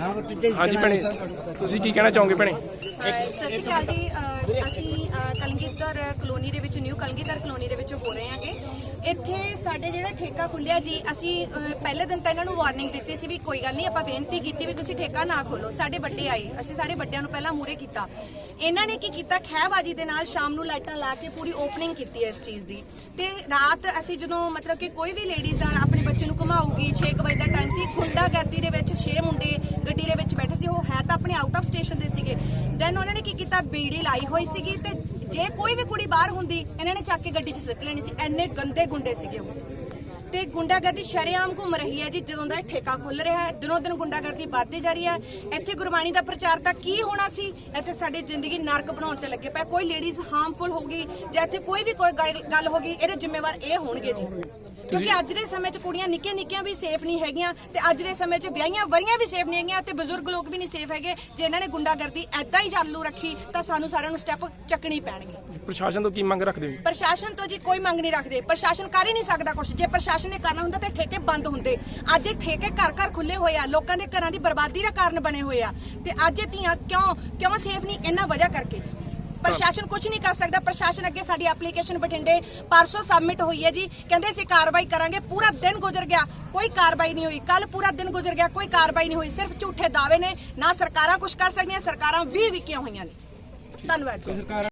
ਹਾਂਜੀ ਭੈਣੇ, ਤੁਸੀਂ ਕੀ ਕਹਿਣਾ ਚਾਹੋਗੇ ਭੈਣੇ? ਸਤਿ ਸ਼੍ਰੀ ਅਕਾਲ ਜੀ, ਅਹ, ਅਸੀਂ, ਅਹ, ਕਲਗੀਧਰ ਕਲੋਨੀ ਦੇ ਵਿੱਚ ਨਿਊ ਕਲਗੀਧਰ ਕਲੋਨੀ ਦੇ ਵਿੱਚ ਹੋ ਰਹੇ ਹਾਂਗੇ। ਇੱਥੇ ਸਾਡੇ ਜਿਹੜਾ ਠੇਕਾ ਖੁੱਲਿਆ ਜੀ, ਅਸੀਂ, ਅਹ, ਪਹਿਲੇ ਦਿਨ ਤਾਂ ਇਹਨਾਂ ਨੂੰ ਵਾਰਨਿੰਗ ਦਿੱਤੀ ਸੀ ਵੀ ਕੋਈ ਗੱਲ ਨਹੀਂ, ਆਪਾਂ ਬੇਨਤੀ ਕੀਤੀ ਵੀ ਤੁਸੀਂ ਠੇਕਾ ਨਾ ਖੋਲੋ ਸਾਡੇ ਵੱਡੇ ਆਏ, ਅਸੀਂ ਸਾਰੇ ਵੱਡਿਆਂ ਨੂੰ ਪਹਿਲਾਂ ਮੂਰੇ ਕੀਤਾ। ਇਹਨਾਂ ਨੇ ਕੀ ਕੀਤਾ, ਖਹਿਬਾਜੀ ਦੇ ਨਾਲ ਸ਼ਾਮ ਨੂੰ ਲਾਈਟਾਂ ਲਾ ਕੇ ਪੂਰੀ ਓਪਨਿੰਗ ਕੀਤੀ ਹੈ ਇਸ ਚੀਜ਼ ਦੀ। ਤੇ ਰਾਤ ਅਸੀਂ ਜਦੋਂ ਮਤਲਬ ਕਿ ਕੋਈ ਵੀ ਲੇਡੀਜ਼ ਆ, ਆਪਣੇ ਬੱਚੇ ਨੂੰ ਘੁਮਾਊਗੀ 6 ਵਜੇ ਦਾ ਟਾਈਮ ਸੀ, ਗੁੰਡਾਗਰਦੀ ਦੇ ਵਿੱਚ 6 ਮੁੰਡੇ ਗੱਡੀ ਦੇ ਵਿੱਚ ਬੈਠੇ ਸੀ ਉਹ ਹੈ ਤਾਂ ਆਪਣੇ ਆਊਟ ਆਫ ਸਟੇਸ਼ਨ ਦੇ ਸੀਗੇ ਦੈਨ ਉਹਨਾਂ ਨੇ ਕੀ ਕੀਤਾ? ਬੀੜੀ ਲਾਈ ਹੋਈ ਸੀਗੀ ਤੇ ਜੇ ਕੋਈ ਵੀ ਕੁੜੀ ਬਾਹਰ ਹੁੰਦੀ, ਇਹਨਾਂ ਨੇ ਚੱਕ ਕੇ ਗੱਡੀ 'ਚ ਸਿੱਟ ਲੈਣੀ ਸੀ। ਐਨੇ ਗੰਦੇ ਗੁੰਡੇ ਸੀਗੇ ਉਹ। ਤੇ ਗੁੰਡਾਗਰਦੀ ਸ਼ਰੇਆਮ ਘੁੰਮ ਰਹੀ ਹੈ ਜੀ, ਜਦੋਂ ਦਾ ਠੇਕਾ ਖੁੱਲ ਰਿਹਾ ਹੈ। ਦਿਨੋਂ ਦਿਨ ਗੁੰਡਾਗਰਦੀ ਵੱਧਦੀ ਜਾ ਰਹੀ ਹੈ। ਇੱਥੇ ਗੁਰਬਾਣੀ ਦਾ ਪ੍ਰਚਾਰ ਤਾਂ ਕੀ ਹੋਣਾ ਸੀ? ਇੱਥੇ ਸਾਡੀ ਜ਼ਿੰਦਗੀ ਨਰਕ ਬਣਾਉਣ ਤੇ ਲੱਗੇ ਪਏ। ਕੋਈ ਲੇਡੀਜ਼ ਹਾਰਮਫੁਲ ਹੋਗੀ ਜਾਂ ਇੱਥੇ ਕੋਈ ਵੀ ਕੋਈ ਗੱਲ- ਗੱਲ ਹੋਗੀ ਇਹਦੇ ਜ਼ਿੰਮੇਵਾਰ ਇਹ ਹੋਣਗੇ ਜੀ। ਕਿਉਂਕਿ ਅੱਜ ਦੇ ਸਮੇਂ 'ਚ ਕੁੜੀਆਂ ਨਿੱਕੀਆਂ ਨਿੱਕੀਆਂ ਵੀ ਸੇਫ ਨਹੀਂ ਹੈਗੀਆਂ ਤੇ ਅੱਜ ਦੇ ਸਮੇਂ 'ਚ ਵਿਆਹੀਆਂ ਵਰੀਆਂ ਵੀ ਸੇਫ ਨਹੀਂ ਹੈਗੀਆਂ ਤੇ ਬਜ਼ੁਰਗ ਲੋਕ ਵੀ ਨਹੀਂ ਸੇਫ ਹੈਗੇ। ਜੇ ਇਹਨਾਂ ਨੇ ਗੁੰਡਾਗਰਦੀ ਐਦਾਂ ਹੀ ਚਾਲੂ ਰੱਖੀ ਤਾਂ ਸਾਨੂੰ ਸਾਰਿਆਂ ਨੂੰ ਸਟੈਪ ਚੱਕਣੀ ਪੈਣਗੇ। ਪ੍ਰਸ਼ਾਸਨ ਤੋਂ ਕੀ ਮੰਗ ਰੱਖਦੇ ਹੋ? ਪ੍ਰਸ਼ਾਸਨ ਤੋਂ ਜੀ ਕੋਈ ਮੰਗ ਨਹੀਂ ਰੱਖਦੇ। ਪ੍ਰਸ਼ਾਸਨ ਕਰ ਹੀ ਨਹੀਂ ਸਕਦਾ ਕੁਝ ਜੇ ਪ੍ਰਸ਼ਾਸਨ ਨੇ ਕਰਨਾ ਹੁੰਦਾ ਤੇ ਠੇਕੇ ਬੰਦ ਹੁੰਦੇ। ਅੱਜ ਇਹ ਠੇਕੇ ਘਰ ਘਰ ਖੁੱਲੇ ਹੋਏ ਆ। ਲੋਕਾਂ ਦੇ ਘਰਾਂ ਦੀ ਬਰਬਾਦੀ ਦਾ ਕਾਰਨ ਬਣੇ ਹੋਏ ਆ। ਤੇ ਅੱਜ ਇਹ ਧੀਆਂ ਕਿਉਂ ਕਿਉਂ ਸੇਫ ਨਹੀਂ? ਇਹਨਾਂ ਵਜ੍ਹਾ ਕਰਕੇ। ਪ੍ਰਸ਼ਾਸਨ ਕੁਝ ਨਹੀਂ ਕਰ ਸਕਦਾ। ਪ੍ਰਸ਼ਾਸਨ ਅੱਗੇ ਸਾਡੀ ਐਪਲੀਕੇਸ਼ਨ ਬਠਿੰਡੇ ਪਰਸੋਂ ਸਬਮਿਟ ਹੋਈ ਹੈ ਜੀ। ਕਹਿੰਦੇ ਅਸੀਂ ਕਾਰਵਾਈ ਕਰਾਂਗੇ। ਪੂਰਾ ਦਿਨ ਗੁਜ਼ਰ ਗਿਆ, ਕੋਈ ਕਾਰਵਾਈ ਨਹੀਂ ਹੋਈ। ਕੱਲ ਪੂਰਾ ਦਿਨ ਗੁਜ਼ਰ ਗਿਆ, ਕੋਈ ਕਾਰਵਾਈ ਨਹੀਂ ਹੋਈ। ਸਿਰਫ ਝੂਠੇ ਦਾਅਵੇ ਨੇ। ਨਾ ਸਰਕਾਰਾਂ ਕੁਝ ਕਰ ਸਕਦੀਆਂ, ਸਰਕਾਰਾਂ ਵੀ ਵਿਕੀਆਂ ਹੋਈਆਂ ਨੇ। ਧੰਨਵਾਦ ਜੀ।